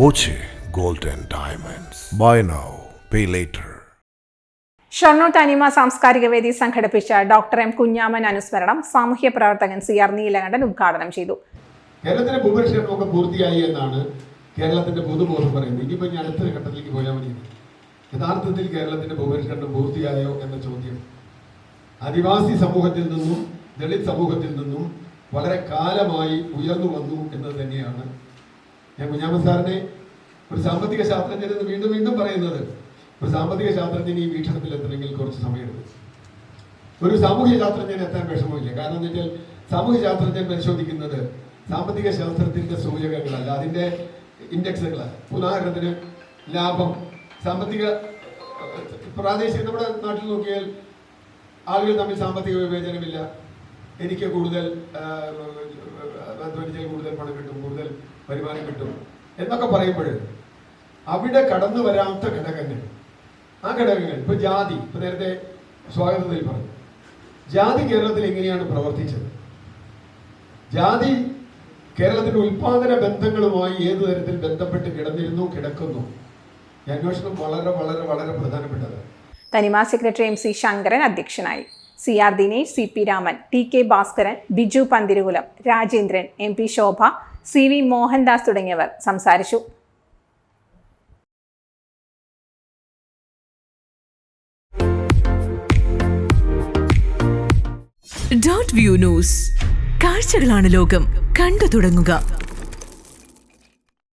Boche Gold diamonds Diamonds. Buy now, pay later. Shoranur തനിമ സാംസ്കാരിക വേദി സംഘടിപ്പിച്ച ഡോക്ടർ എം കുഞ്ഞാമൻ അനുസ്മരണം സാമൂഹ്യ പ്രവർത്തകൻ സി ആർ നീലകണ്ഠൻ ഉദ്ഘാടനം ചെയ്തു കേരളത്തിന്റെ ഭൂപരിഷ്കരണമൊക്കെ പൂർത്തിയായി എന്നാണ് കേരളത്തിന്റെ പൊതുബോധം പറയുന്നത് ഇനിയിപ്പോ ഇനി അടുത്ത ഘട്ടത്തിലേക്ക് പോയാൽ മതി യഥാർത്ഥത്തിൽ കേരളത്തിന്റെ ഭൂപരിഷ്കരണം പൂർത്തിയായോ എന്ന ചോദ്യം ആദിവാസി സമൂഹത്തിൽ നിന്നും ദളിത് സമൂഹത്തിൽ നിന്നും വളരെ കാലമായി ഉയർന്നു വന്നു എന്നത് തന്നെയാണ് ഞാൻ കുഞ്ഞാമൻ സാറിനെ ഒരു സാമ്പത്തിക ശാസ്ത്രജ്ഞൻ എന്ന് വീണ്ടും വീണ്ടും പറയുന്നത്. ഒരു സാമ്പത്തിക ശാസ്ത്രജ്ഞൻ ഈ വീക്ഷണത്തിൽ എത്തണമെങ്കിൽ കുറച്ച് സമയമെടുക്കും. ഒരു സാമൂഹ്യ ശാസ്ത്രജ്ഞൻ എത്താൻ വിഷമമില്ല. കാരണം എന്ന് വെച്ചാൽ സാമൂഹ്യ ശാസ്ത്രജ്ഞൻ പരിശോധിക്കുന്നത് സാമ്പത്തിക ശാസ്ത്രത്തിന്റെ സൂചകങ്ങളല്ല അതിന്റെ ഇൻഡെക്സുകളാണ്. ഉദാഹരണത്തിന് ലാഭം. സാമ്പത്തിക പ്രാദേശിക നമ്മുടെ നാട്ടിൽ നോക്കിയാൽ ആളുകൾ തമ്മിൽ സാമ്പത്തിക വിവേചനമില്ല. എനിക്ക് കൂടുതൽ അധ്വാനിച്ചാൽ കൂടുതൽ പണം കിട്ടും കൂടുതൽ വരുമാനം കിട്ടും എന്നൊക്കെ പറയുമ്പോൾ അവിടെ കടന്നു വരാത്ത ഘടകങ്ങൾ. ആ ഘടകങ്ങൾ ഇപ്പൊ ജാതി ഇപ്പൊ നേരത്തെ സ്വാഗതത്തിൽ പറഞ്ഞു. ജാതി കേരളത്തിൽ എങ്ങനെയാണ് പ്രവർത്തിച്ചത്? ജാതി കേരളത്തിന്റെ ഉൽപാദന ബന്ധങ്ങളുമായി ഏതു തരത്തിൽ ബന്ധപ്പെട്ട് കിടന്നിരുന്നു കിടക്കുന്നു? അന്വേഷണം വളരെ വളരെ വളരെ പ്രധാനപ്പെട്ടതാണ്. തനിമ സെക്രട്ടറി എം സി ശങ്കരൻ അധ്യക്ഷനായി. C R Dinesh C P Raman T K Bhaskaran Biju Panthirukulam Rajendran M P Shobha C V Mohandas തുടങ്ങിയവർ സംസാരിച്ചു. ഡോട്ട് വ്യൂ ന്യൂസ് കാഴ്ചകളാണ് ലോകം. കണ്ടു തുടങ്ങുക.